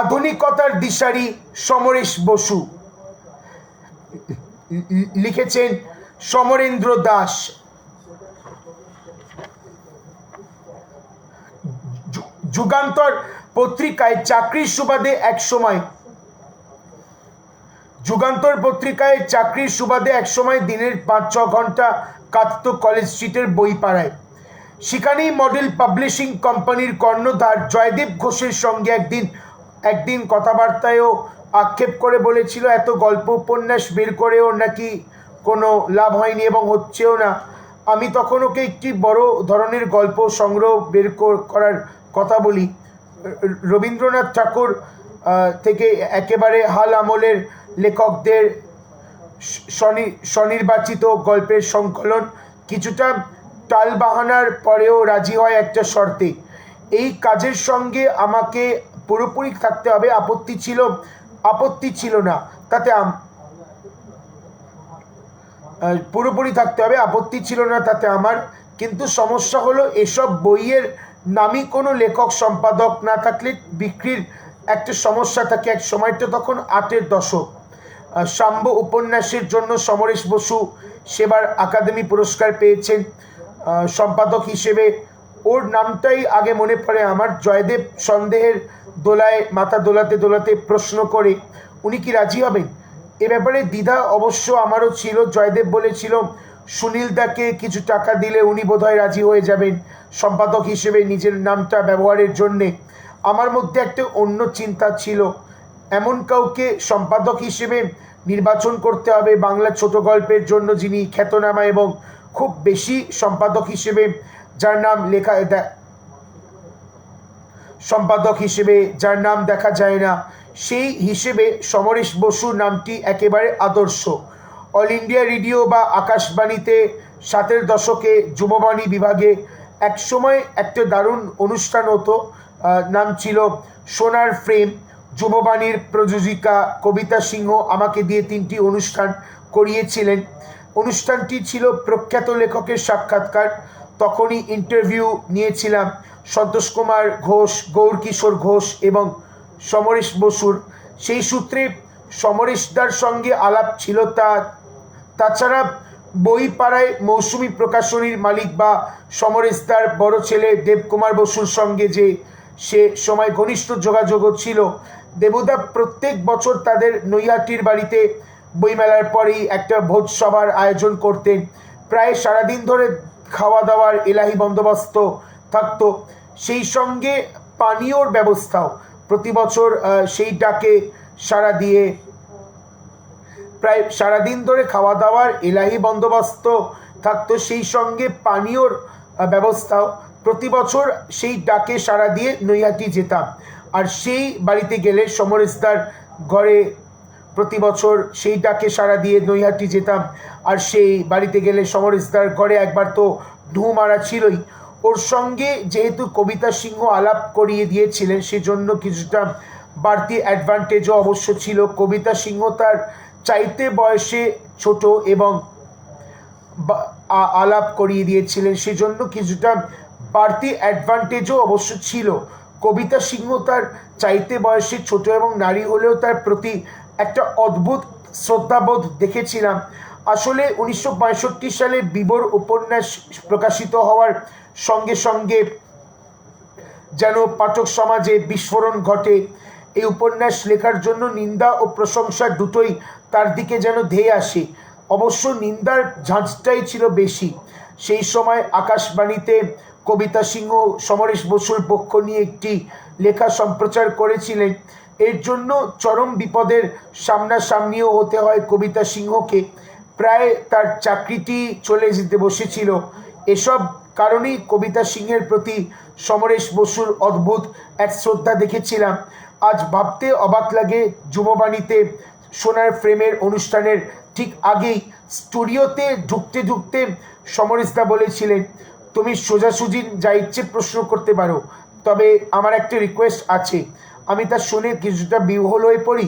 আধুনিকতার দিশারি সমরেশ বসু। লিখেছেন সমরেন্দ্র দাস। যুগান্তর পত্রিকায় চাকরির সুবাদে এক সময়, যুগান্তর পত্রিকায় চাকরির সুবাদে এক সময় দিনের পাঁচ ছ ঘণ্টা কাটত কলেজ স্ট্রিটের বই পাড়ায় সেখানেই মডেল পাবলিশিং কোম্পানির কর্ণধার জয়দেব ঘোষের সঙ্গে একদিন একদিন কথাবার্তায়ও আক্ষেপ করে বলেছিল, এত গল্প উপন্যাস বের করেও নাকি কোনো লাভ হয়নি এবং হচ্ছেও না। আমি তখন ওকে একটি বড় ধরনের গল্প সংগ্রহ বের করার কথা বলি। রবীন্দ্রনাথ ঠাকুর থেকে একেবারে হাল আমলের লেখকদের স্বনির্বাচিত গল্পের সংকলন কিছুটা টালবাহানার পরেও রাজি হয় একটা শর্তে। এই কাজের সঙ্গে আমাকে পুরোপুরি থাকতে হবে, আপত্তি ছিল আপত্তি ছিল না, তাতে পুরোপুরি থাকতে হবে, আপত্তি ছিল না, তাতে আমার। কিন্তু সমস্যা হলো, এসব বইয়ের নামই কোনো লেখক, সম্পাদক না থাকলে বিক্রির একটা সমস্যা থাকে এক সময়টা তখন আটের দশক। সাম্য উপন্যাসের জন্য সমরেশ বসু সেবার একাডেমি পুরস্কার পেয়েছেন। সম্পাদক হিসেবে। ওর নামটাই আগে মনে পড়ে আমার। জয়দেব সন্দেহের দোলায়, মাথা দোলাতে দোলাতে প্রশ্ন করে, উনি কি রাজি হবেন? এ ব্যাপারে দ্বিধা অবশ্য আমারও ছিল। জয়দেব বলেছিল, সুনীল দাকে কিছু টাকা দিলে উনি বোধহয় রাজি হয়ে যাবেন সম্পাদক হিসেবে নিজের নামটা ব্যবহারের জন্যে। আমার মধ্যে একটা অন্য চিন্তা ছিল। এমন কাউকে সম্পাদক হিসেবে নির্বাচন করতে হবে বাংলা ছোট গল্পের জন্য যিনি খ্যাতনামা এবং খুব বেশি সম্পাদক হিসেবে, যার নাম লেখা সম্পাদক হিসেবে যার নাম দেখা যায় না। সেই হিসেবে সমরেশ বসু নামটি একেবারে আদর্শ। অল ইন্ডিয়া রেডিও বা আকাশবাণীতে সাতের দশকে যুববাণী বিভাগে একসময় একটা দারুণ অনুষ্ঠান হতো নাম ছিল সোনার ফ্রেম। যুববাণীর প্রযোজিকা কবিতা সিংহ আমাকে দিয়ে তিনটি অনুষ্ঠান করিয়েছিলেন। অনুষ্ঠানটি ছিল প্রখ্যাত লেখকের সাক্ষাৎকার। তখনই ইন্টারভিউ নিয়েছিলাম সন্তোষ কুমার ঘোষ, গৌরকিশোর ঘোষ এবং সমরেশ বসুর। সেই সূত্রে সমরেশদার সঙ্গে আলাপ ছিল তা, তাছাড়া বই পাড়ায় মৌসুমী প্রকাশনীর মালিক বা সমরেশদার বড় ছেলে দেবকুমার বসুর সঙ্গে যে সে সময় ঘনিষ্ঠ যোগাযোগও ছিল। দেবুদা প্রত্যেক বছর তাদের নৈহাটির বাড়িতে বইমেলার পরেই একটা ভোজ সভার আয়োজন করতেন। প্রায় সারাদিন ধরে খাওয়া দাওয়ার এলাহি বন্দোবস্ত থাকতো। সেই সঙ্গে পানীয়র ব্যবস্থাও প্রতি বছর সেই ডাকে সাড়া দিয়ে প্রায় সারাদিন ধরে খাওয়া দাওয়ার এলাহি বন্দোবস্ত থাকতো। সেই সঙ্গে পানীয়র ব্যবস্থাও প্রতি বছর সেই ডাকে সাড়া দিয়ে নৈহাটি যেতাম। আর সেই বাড়িতে গেলে সমরেশদার ঘরে প্রতি বছর সেই ডাকে সাড়া দিয়ে নৈহাটি যেতাম। আর সেই বাড়িতে গেলে সমরেশদার ঘরে একবার তো ঢু মারা ছিলই। ওর সঙ্গে যেহেতু কবিতা সিংহ আলাপ করিয়ে দিয়েছিলেন, সেজন্য কিছুটা বাড়তি অ্যাডভান্টেজও অবশ্য ছিল। কবিতা সিংহ তার চাইতে বয়সে ছোট এবং আলাপ করিয়ে দিয়েছিলেন, সেজন্য কিছুটা বাড়তি অ্যাডভান্টেজও অবশ্য ছিল। কবিতা সিংহ তার চাইতে বয়সে ছোট এবং নারী হলেও তার প্রতি একটা অদ্ভুত শ্রদ্ধাবোধ দেখেছিলাম। আসলে উনিশশো পঁয়ষট্টি সালে বিবর উপন্যাস প্রকাশিত হওয়ার সঙ্গে সঙ্গে যেন পাঠক সমাজে বিস্ফোরণ ঘটে। এই উপন্যাস লেখার জন্য নিন্দা ও প্রশংসা দুটোই তার দিকে যেন ধেয়ে আসে। অবশ্য নিন্দার ঝাঁঝটাই ছিল বেশি। সেই সময় আকাশবাণীতে কবিতা সিংহ সমরেশ বসুর পক্ষ নিয়ে একটি লেখা সম্প্রচার করেছিলেন। এর জন্য চরম বিপদের সামনাসামনিও হতে হয় কবিতা সিংহকে। প্রায় তার চাকরিটি চলে যেতে বসেছিল। এসব কারণেই কবিতা সিংহের প্রতি সমরেশ বসুর অদ্ভুত এক শ্রদ্ধা দেখেছিলাম। আজ ভাবতে অবাক লাগে যুববাণীতে সোনার ফ্রেমের অনুষ্ঠানের ঠিক আগেই স্টুডিওতে ঢুকতে ঢুকতে সমরেশদা বলেছিলেন, তুমি সোজাসুজি যা ইচ্ছে প্রশ্ন করতে পারো, তবে আমার একটা রিকোয়েস্ট আছে। আমি তা শুনে কিছুটা বিহ্বল হয়ে পড়ি।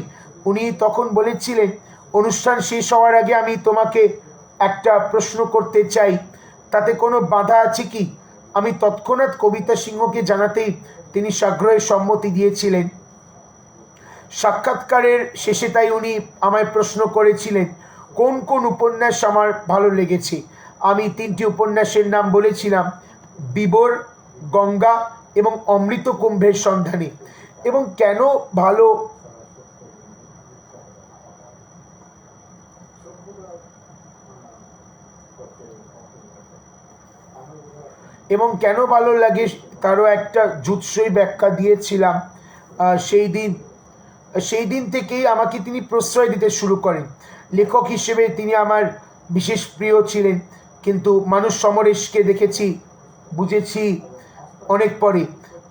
উনি তখন বলেছিলেন, অনুষ্ঠান শেষ হওয়ার আগে আমি তোমাকে একটা প্রশ্ন করতে চাই। তাতে কোনো বাধা আছে কি? আমি তৎক্ষণাৎ কবিতা সিংহকে জানাতেই তিনি সাগ্রহে সম্মতি দিয়েছিলেন। সাক্ষাৎকারের শেষে তাই উনি আমায় প্রশ্ন করেছিলেন, কোন কোন উপন্যাস আমার ভালো লেগেছে? আমি তিনটি উপন্যাসের নাম বলেছিলাম, বিবর, গঙ্গা এবং অমৃত কুম্ভের সন্ধানে। এবং কেন ভালো? এবং কেন ভালো লাগে তারও একটা জুৎসই ব্যাখ্যা দিয়েছিলাম সেই দিন সেই দিন থেকেই আমাকে তিনি প্রশ্রয় দিতে শুরু করেন। লেখক হিসেবে তিনি আমার বিশেষ প্রিয় ছিলেন, কিন্তু মানুষ সমরেশকে দেখেছি, বুঝেছি অনেক পরে।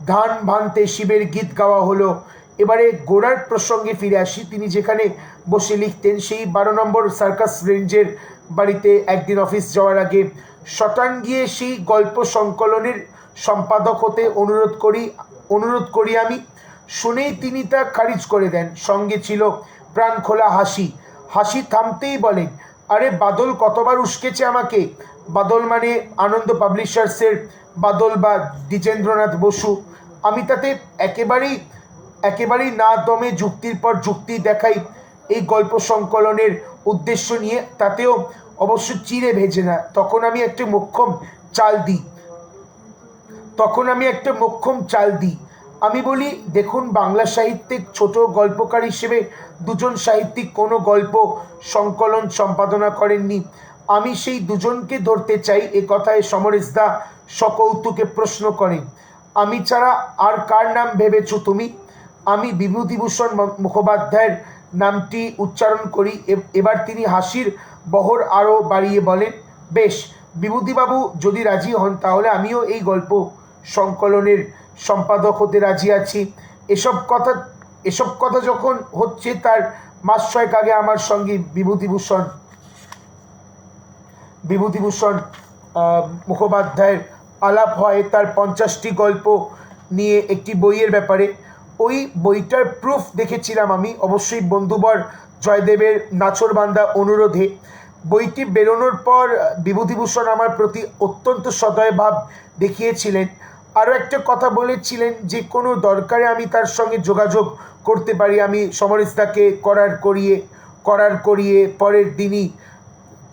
ধান ভানতে শিবের গীত গাওয়া হলো। এবারে গোড়ার প্রসঙ্গে ফিরে আসি। তিনি যেখানে বসে লিখতেন, সেই বারো নম্বর সার্কাস রেঞ্জের বাড়িতে একদিন অফিস যাওয়ার আগে শটান গিয়ে সেই গল্প সংকলনের সম্পাদক হতে অনুরোধ করি অনুরোধ করি আমি। শুনেই তিনি তা খারিজ করে দেন। সঙ্গে ছিল প্রাণ খোলা হাসি। হাসি থামতেই বলেন, আরে বাদল কতবার উস্কেছে আমাকে? বাদল মানে আনন্দ পাবলিশার্সের বাদল বা দ্বিজেন্দ্রনাথ বসু, আমি তাতে একেবারেই একেবারেই না দমে যুক্তির পর যুক্তি দেখাই এই গল্প সংকলনের উদ্দেশ্য নিয়ে। তাতেও অবশ্য চিড়ে ভেজে না। তখন আমি একটা মোক্ষম চাল দিই। তখন আমি একটা মোক্ষম চাল দিই। আমি বলি, দেখুন, বাংলা সাহিত্যে ছোট গল্পকার হিসেবে দুজন সাহিত্যিক কোনো গল্প সংকলন সম্পাদনা করেননি। আমি সেই দুজনকে ধরতে চাই। এ কথায় সমরেশদা সকৌতুকে প্রশ্ন করেন আমি ছাড়া আর কার নাম ভেবেছ তুমি? আমি বিভূতিভূষণ মুখোপাধ্যায়ের নামটি উচ্চারণ করি। এবার তিনি হাসির বহর আরও বাড়িয়ে বলেন, বেশ, বিভূতিবাবু যদি রাজি হন তাহলে আমিও এই গল্প সংকলনের সম্পাদক হতে রাজি আছি। এসব কথা এসব কথা যখন হচ্ছে তার মাস ছয়েক আগে আমার সঙ্গে বিভূতিভূষণ বিভূতিভূষণ মুখোপাধ্যায়ের আলাপ হয়, তার পঞ্চাশটি গল্প নিয়ে একটি বইয়ের ব্যাপারে। ওই বইটার প্রুফ দেখেছিলাম আমি, অবশ্যই বন্ধুবর জয়দেবের নাচরবান্দা অনুরোধে। বইটি বেরোনোর পর বিভূতিভূষণ আমার প্রতি অত্যন্ত সদয় ভাব দেখিয়েছিলেন। আরও একটা কথা বলেছিলেন যে, কোনো দরকারে আমি তার সঙ্গে যোগাযোগ করতে পারি। আমি সমরেশদাকে করার করিয়ে করার করিয়ে পরের দিনই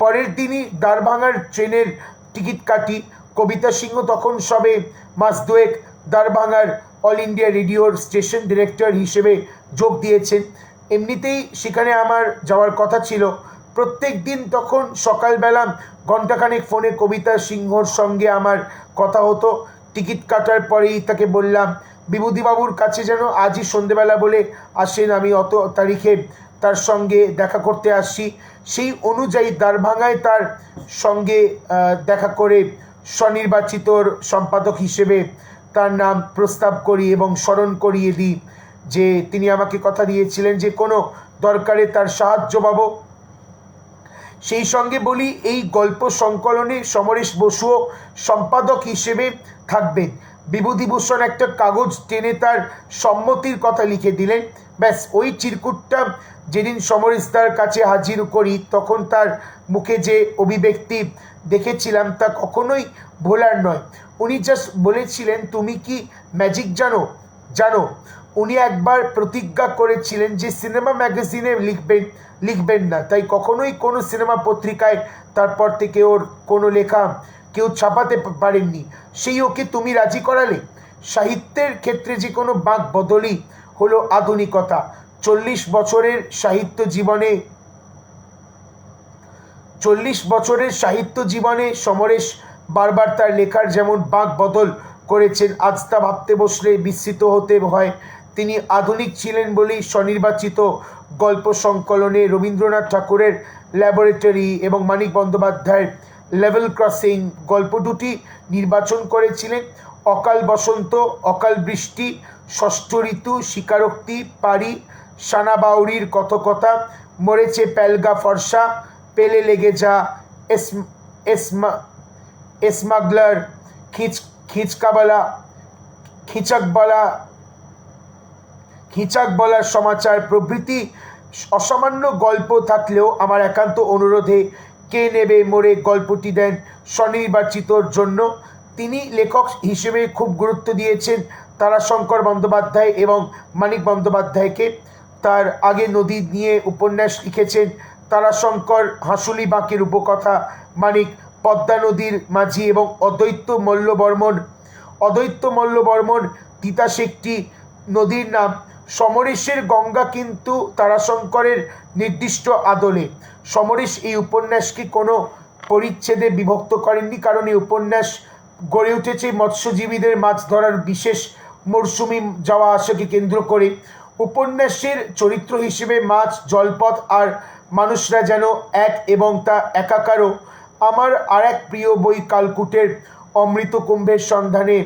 পরের দিনই দারভাঙার ট্রেনের টিকিট কাটি। কবিতা সিংহ তখন সবে মাস দুয়েক দারভাঙার অল ইন্ডিয়া রেডিওর স্টেশন ডিরেক্টর হিসেবে যোগ দিয়েছেন। এমনিতেই সেখানে আমার যাওয়ার কথা ছিল। প্রত্যেক দিন তখন সকালবেলা ঘণ্টাখানেক ফোনে কবিতা সিংহর সঙ্গে আমার কথা হতো। টিকিট কাটার পরেই তাকে বললাম, বিভূতিবাবুর কাছে যেন আজই সন্ধেবেলা বলে আসেন, আমি অত তারিখে তার সঙ্গে দেখা করতে আসছি। সেই অনুযায়ী দ্বারভাঙায় তার সঙ্গে দেখা করে স্বনির্বাচিতর সম্পাদক হিসেবে তার নাম প্রস্তাব করি এবং স্মরণ করিয়ে দিই যে তিনি আমাকে কথা দিয়েছিলেন যে কোনো দরকারে তার সাহায্য পাবো। সেই সঙ্গে বলি, এই গল্প সংকলনে সমরেশ বসুও সম্পাদক হিসেবে থাকবেন। বিভূতিভূষণ একটা কাগজ টেনে তার সম্মতির কথা লিখে দিলেন। ব্যাস, ওই চিরকুটটা যেদিন সমরেশদার কাছে হাজির করি, তখন তার মুখে যে অভিব্যক্তি দেখেছিলাম তা কখনোই ভোলার নয়। উনি জাস্ট বলেছিলেন, তুমি কি ম্যাজিক জানো? জানো। উনি একবার প্রতিজ্ঞা করেছিলেন যে সিনেমা ম্যাগাজিনে লিখবেন লিখবেন না। তাই কখনোই কোনো সিনেমা পত্রিকায় তারপর থেকে ওর কোনো লেখা কেউ ছাপাতে পারেননি। সেই ওকে তুমি রাজি করালে? সাহিত্যের ক্ষেত্রে যে কোনো বাঁক বদলই হলো আধুনিকতা। চল্লিশ বছরের সাহিত্য জীবনে, চল্লিশ বছরের সাহিত্য জীবনে সমরেশ বারবার তার লেখার যেমন বাঁক বদল করেছেন, আজ তা ভাবতে বসলে বিস্মিত হতে হয়। তিনি আধুনিক ছিলেন বলেই স্বনির্বাচিত গল্প সংকলনে রবীন্দ্রনাথ ঠাকুরের ল্যাবরেটরি এবং মানিক বন্দ্যোপাধ্যায়ের লেভেল ক্রসিং গল্প দুটি নির্বাচন করেছিলেন। অকাল বসন্ত, অকাল বৃষ্টি ষষ্ঠ ঋতু, স্বীকারোক্তি, পারি, সানাবাউরির কথকতা, মরেছে প্যালগা ফর্সা, পেলে লেগে যা এস, এসমা স্মাগলার খিচ, খিচকাবালা, খিচাকবালা খিচাক বলার সমাচার প্রভৃতি অসামান্য গল্প থাকলেও আমার একান্ত অনুরোধে কে নেবে মোড়ে গল্পটি দেন স্বনির্বাচিতর জন্য। তিনি লেখক হিসেবে খুব গুরুত্ব দিয়েছেন। তারাশঙ্কর বন্দ্যোপাধ্যায় এবং মানিক বন্দ্যোপাধ্যায়কে তার আগে নদী নিয়ে উপন্যাস লিখেছেন। তারাশঙ্কর হাঁসুলি বাঁকের উপকথা, মানিক পদ্মা নদীর মাঝি এবং অদ্বৈত মল্লবর্মন। অদ্বৈত মল্লবর্মন তিতাস একটি নদীর নাম। সমরেশের গঙ্গা কিন্তু তারাশঙ্করের নির্দিষ্ট আদলে। সমরেশ এই উপন্যাসকে কোনো পরিচ্ছেদে বিভক্ত করেননি, কারণ এই উপন্যাস গড়ে উঠেছে মৎস্যজীবীদের মাছ ধরার বিশেষ মরশুমি যাওয়া আসাকে কেন্দ্র করে উপন্যাসের চরিত্র হিসেবে মাছ, জলপথ আর মানুষরা যেন এক এবং তা একাকারও। আমার আর এক প্রিয় বই কালকুটের অমৃত কুম্ভের সন্ধানে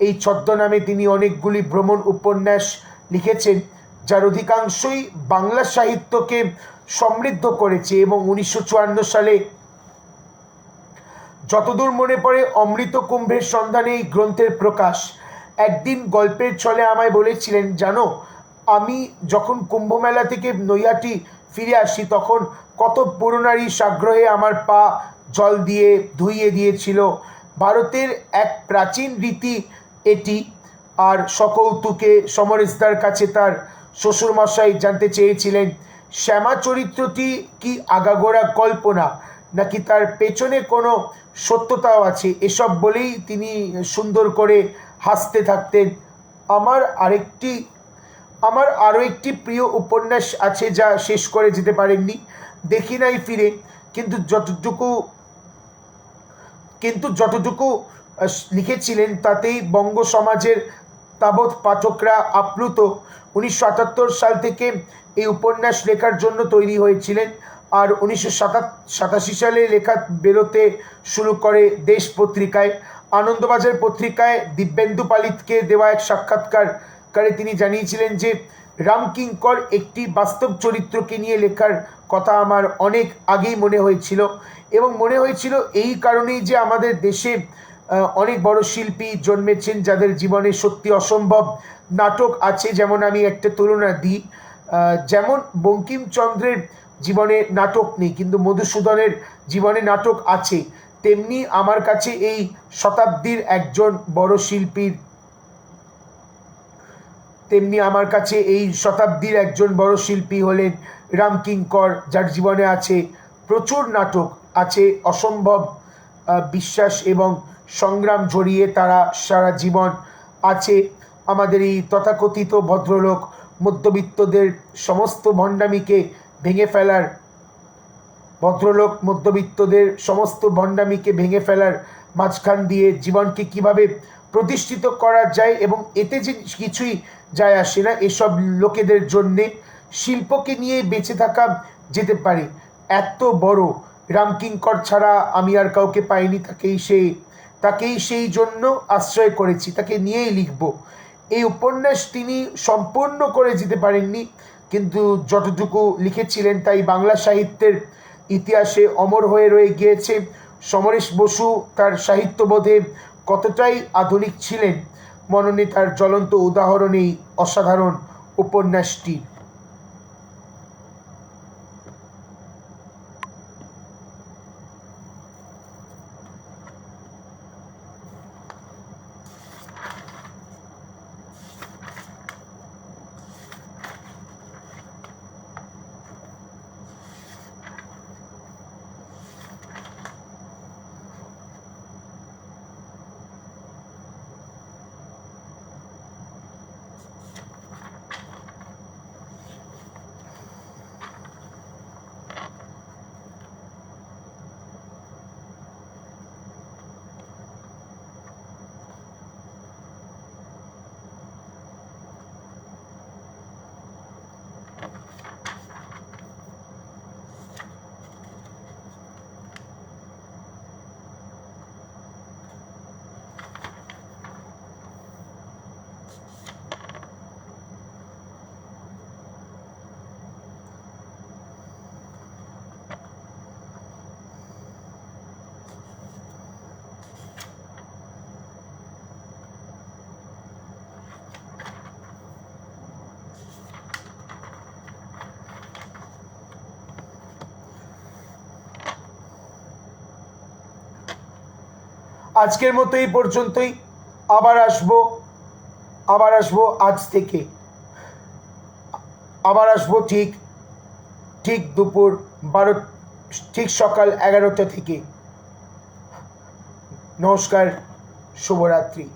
এই ছদ্মনামে তিনি অনেকগুলি ভ্রমণ উপন্যাস লিখেছেন, যার অধিকাংশই বাংলা সাহিত্যকে সমৃদ্ধ করেছে এবং উনিশশো চুয়ান্ন সালে যতদূর মনে পড়ে অমৃত কুম্ভের সন্ধানে এই গ্রন্থের প্রকাশ। একদিন গল্পের ছলে আমায় বলেছিলেন, জানো, আমি যখন কুম্ভমেলা থেকে নৈয়াটি ফিরে আসি, তখন কত পুরনারী সাগ্রহে আমার পা জল দিয়ে ধুইয়ে দিয়েছিল। ভারতের এক প্রাচীন রীতি এটি, আর সকৌতুকে সমরেশদার কাছে তার শ্বশুরমশাই জানতে চেয়েছিলেন, শ্যামা চরিত্রটি কি আগাগোড়া কল্পনা, নাকি তার পেছনে কোনো সত্যতাও আছে? এসব বলেই তিনি সুন্দর করে হাসতে থাকতেন। আমার আরেকটি, আমার আরও একটি প্রিয় উপন্যাস আছে যা শেষ করে যেতে পারেননি। দেখি নাই ফিরে, কিন্তু যতটুকু কিন্তু যতটুকু লিখেছিলেন তাতেই বঙ্গ সমাজের তাবৎ পাঠকরা আপ্লুত। উনিশশো আটাত্তর সাল থেকে এই উপন্যাস লেখার জন্য তৈরি হয়েছিলেন আর উনিশশো সাতাশি সালে লেখা বেরোতে শুরু করে দেশ পত্রিকায়। আনন্দবাজার পত্রিকায় দিব্যেন্দু পালিতকে দেওয়া এক সাক্ষাৎকার সাক্ষাৎকারকারে তিনি জানিয়েছিলেন যে রামকিঙ্কর একটি বাস্তব চরিত্রকে নিয়ে লেখার কথা আমার অনেক আগেই মনে হয়েছিল এবং মনে হয়েছিল এই কারণেই যে আমাদের দেশে অনেক বড় শিল্পী জন্মেছেন যাদের জীবনে সত্যি অসম্ভব নাটক আছে যেমন আমি একটা তুলনা দিই। যেমন বঙ্কিমচন্দ্রের জীবনে নাটক নেই, কিন্তু মধুসূদনের জীবনে নাটক আছে। তেমনি আমার কাছে এই শতাব্দীর একজন বড় শিল্পীর, তেমনি আমার কাছে এই শতাব্দীর একজন বড় শিল্পী হলেন রামকিঙ্কর যার জীবনে আছে প্রচুর নাটক, আছে অসম্ভব বিশ্বাস এবং সংগ্রাম জড়িয়ে তারা সারা জীবন আছে। আমাদের এই তথাকথিত ভদ্রলোক মধ্যবিত্তদের সমস্ত ভণ্ডামিকে ভেঙে ফেলার ভদ্রলোক মধ্যবিত্তদের সমস্ত ভণ্ডামিকে ভেঙে ফেলার মাঝখান দিয়ে জীবনকে কীভাবে প্রতিষ্ঠিত করা যায় এবং এতে যে কিছুই যায় আসে না, এসব লোকেদের জন্যে শিল্পকে নিয়ে বেঁচে থাকা যেতে পারে। এত বড় রামকিঙ্কর ছাড়া আমি আর কাউকে পাইনি, তাকেই সে, তাকেই সেই জন্য আশ্রয় করেছি, তাকে নিয়েই লিখব। এই উপন্যাস তিনি সম্পূর্ণ করে যেতে পারেননি, কিন্তু যতটুকু লিখেছিলেন তাই বাংলা সাহিত্যের ইতিহাসে অমর হয়ে রয়ে গিয়েছে। সমরেশ বসু তার সাহিত্যবোধে কতটাই আধুনিক ছিলেন মননে তার জ্বলন্ত উদাহরণেই অসাধারণ উপন্যাসটি আজকের মতো এই পর্যন্তই। আবার আসব আবার আসব আজ থেকে। আবার আসব ঠিক ঠিক দুপুর বারো, ঠিক সকাল এগারোটা থেকে। নমস্কার, শুভরাত্রি।